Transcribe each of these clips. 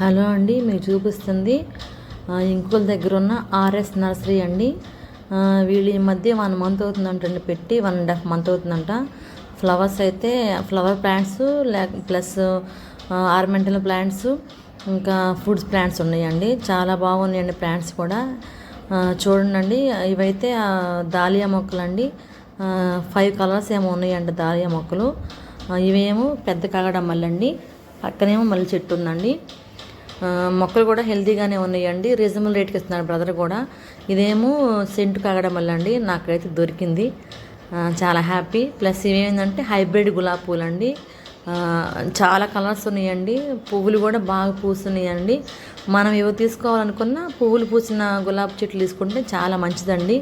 Hello అండి మీకు చూపిస్తుంది ఇంకోల ఇంకుల దగ్గర ఉన్న ఆర్ఎస్ నర్సరీ అండి. వీళ్ళు ఈ మధ్య వన్ మంత్ అవుతుందంటండి పెట్టి వన్ అండ్ హాఫ్ మంత్ అవుతుందంట. ఫ్లవర్స్ అయితే ఫ్లవర్ ప్లాంట్స్ లేక ప్లస్ ఆర్మెంటల్ ప్లాంట్స్ ఇంకా ఫుడ్స్ ప్లాంట్స్ ఉన్నాయండి. చాలా బాగున్నాయండి ప్లాంట్స్ కూడా. చూడండి ఇవైతే దాలియా దాలియా మొక్కలండి. ఫైవ్ కలర్స్ ఏమో ఉన్నాయండి దాలియా మొక్కలు. ఇవేమో పెద్ద కాగడం అండి పక్కనేమో మళ్ళీ చెట్టు ఉందండి. మొక్కలు కూడా హెల్తీగానే ఉన్నాయండి. రీజనబుల్ రేట్కి ఇస్తున్నాడు బ్రదర్ కూడా. ఇదేమో సెంటు కాగడం వల్ల అండి నాకైతే దొరికింది. చాలా హ్యాపీ. ప్లస్ ఇవేంటంటే హైబ్రిడ్ గులాబీ పూలు అండి చాలా కలర్స్ ఉన్నాయండి. పువ్వులు కూడా బాగా పూస్తున్నాయండి. మనం ఏవో తీసుకోవాలనుకున్నా పువ్వులు పూసిన గులాబీ చెట్లు తీసుకుంటే చాలా మంచిదండి.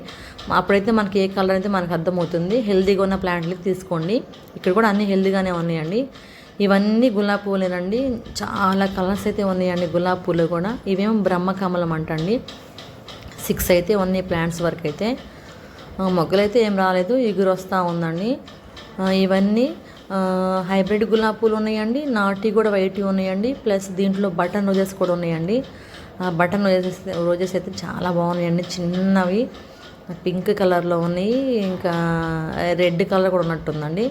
అప్పుడైతే మనకి ఏ కలర్ అయితే మనకు అర్థమవుతుంది. హెల్తీగా ఉన్న ప్లాంట్లు తీసుకోండి. ఇక్కడ కూడా అన్నీ హెల్దీగానే ఉన్నాయండి. ఇవన్నీ గులాబీ పూలేనండి. చాలా కలర్స్ అయితే ఉన్నాయండి గులాబీ పూలు కూడా. ఇవేమో బ్రహ్మకమలం అంటండి. సిక్స్ అయితే ఉన్నాయి ప్లాంట్స్ వరకు అయితే. మొగ్గలైతే ఏం రాలేదు ఎగురు వస్తూ ఉందండి. ఇవన్నీ హైబ్రిడ్ గులాబీ పూలు ఉన్నాయండి. నాటి కూడా వైట్ ఉన్నాయండి. ప్లస్ దీంట్లో బటన్ రోజెస్ కూడా ఉన్నాయండి. బటన్ రోజెస్ రోజెస్ అయితే చాలా బాగున్నాయండి. చిన్నవి పింక్ కలర్లో ఉన్నాయి. ఇంకా రెడ్ కలర్ కూడా ఉన్నట్టుందండి.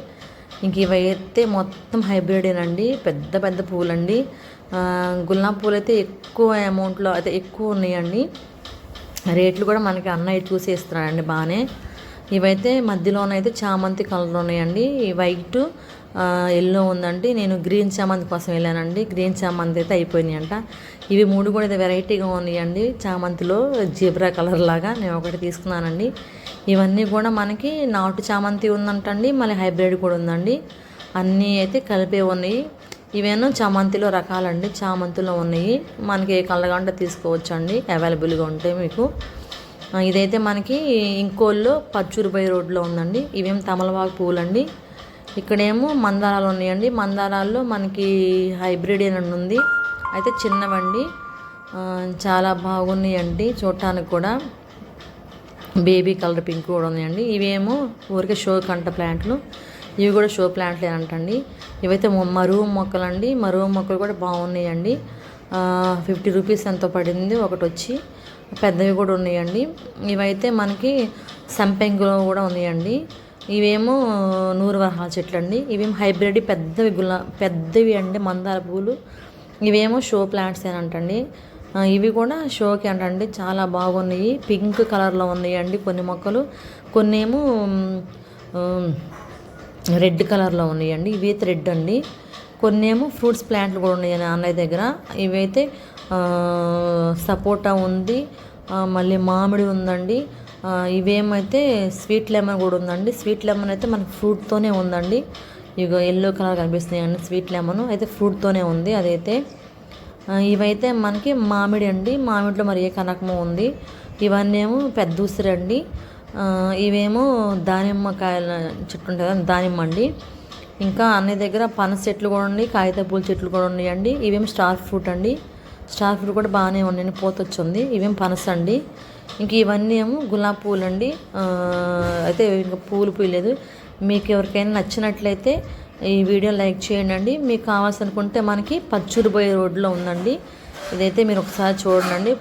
ఇంక ఇవైతే మొత్తం హైబ్రిడేనండి పెద్ద పెద్ద పూలండి. ఆ, గులాబీ పూలు అయితే ఎక్కువ అమౌంట్లో అయితే ఎక్కువ ఉన్నాయండి. రేట్లు కూడా మనకి అన్నయ్య చూసి ఇస్తున్నాడండి బాగానే. ఇవైతే మధ్యలోనైతే చామంతి కలర్ ఉన్నాయండి. వైట్ ఎల్లో ఉందండి. నేను గ్రీన్ చామంతి కోసం వెళ్ళానండి. గ్రీన్ చామంతి అయితే అయిపోయినాయంట. అంట ఇవి మూడు కూడా అయితే వెరైటీగా ఉన్నాయండి. చామంతిలో జీబ్రా కలర్ లాగా నేను ఒకటి తీసుకున్నానండి. ఇవన్నీ కూడా మనకి నాటు చామంతి ఉందంటండి మళ్ళీ హైబ్రిడ్ కూడా ఉందండి. అన్నీ అయితే కలిపే ఉన్నాయి. ఇవేనో చామంతిలో రకాలండి చామంతిలో ఉన్నాయి. మనకి ఏ కలర్ తీసుకోవచ్చు అండి అవైలబుల్గా ఉంటాయి మీకు. ఇదైతే మనకి ఇంకోల్లో పచ్చూరుపై రోడ్లో ఉందండి. ఇవేం తమలపాకు పూలండి. ఇక్కడేమో మందారాలు ఉన్నాయండి. మందారాల్లో మనకి హైబ్రిడ్ అని ఉంది. అయితే చిన్నవండి. చాలా బాగున్నాయండి చూడటానికి కూడా. బేబీ కలర్ పింక్ కూడా ఉన్నాయండి. ఇవేమో ఊరికే షో కంట ప్లాంట్లు. ఇవి కూడా షో ప్లాంట్లే అంటండి. ఇవైతే మరువు మొక్కలు మొక్కలండి. మరువు మొక్కలు కూడా బాగున్నాయండి. ఫిఫ్టీ రూపీస్ ఎంతో పడింది ఒకటి వచ్చి పెద్దవి కూడా ఉన్నాయండి. ఇవైతే మనకి సంపెంగులో కూడా ఉన్నాయండి. ఇవేమో నూరు వరహాల చెట్లు అండి ఇవేమో హైబ్రిడ్ పెద్దవి గులా పెద్దవి అండి మందార పూలు ఇవేమో షో ప్లాంట్స్ అంటండి. ఇవి కూడా షోకి అంటండి చాలా బాగున్నాయి. పింక్ కలర్లో ఉన్నాయండి కొన్ని మొక్కలు. కొన్ని ఏమో రెడ్ కలర్లో ఉన్నాయండి. ఇవి అయితే రెడ్ అండి. కొన్ని ఏమో ఫ్రూట్స్ ప్లాంట్లు కూడా ఉన్నాయి అన్నయ్య దగ్గర. ఇవైతే సపోటా ఉంది మళ్ళీ మామిడి ఉందండి. ఇవేమైతే స్వీట్ లెమన్ కూడా ఉందండి. స్వీట్ లెమన్ అయితే మనకి ఫ్రూట్తోనే ఉందండి. ఇక ఎల్లో కలర్ కనిపిస్తున్నాయండి స్వీట్ లెమన్. అయితే ఫ్రూట్తోనే ఉంది అదైతే. ఇవైతే మనకి మామిడి అండి. మామిడిలో మరి ఏ కనకము ఉంది? ఇవన్నీ ఏమో పెద్ద ఉసిరి అండి. ఇవేమో దానిమ్మకాయల చెట్టు ఉంటుంది కదా దానిమ్మ అండి. ఇంకా అన్ని దగ్గర పనస చెట్లు కూడా ఉన్నాయి కాగిత పూల చెట్లు కూడా ఉన్నాయండి. ఇవేమో స్టార్ ఫ్రూట్ అండి. స్టార్ ఫ్రూట్ కూడా బాగానే ఉన్నాయండి పోత వచ్చింది. ఇవేం పనస అండి. ఇంక ఇవన్నీ ఏమో గులాబీ పూలు అండి. అయితే ఇంకా పూలు పూయలేదు. మీకు ఎవరికైనా నచ్చినట్లయితే ఈ వీడియో లైక్ చేయండి. మీకు కావాల్సి అనుకుంటే మనకి పచ్చూరుబోయే రోడ్లో ఉందండి. ఇదైతే మీరు ఒకసారి చూడండి.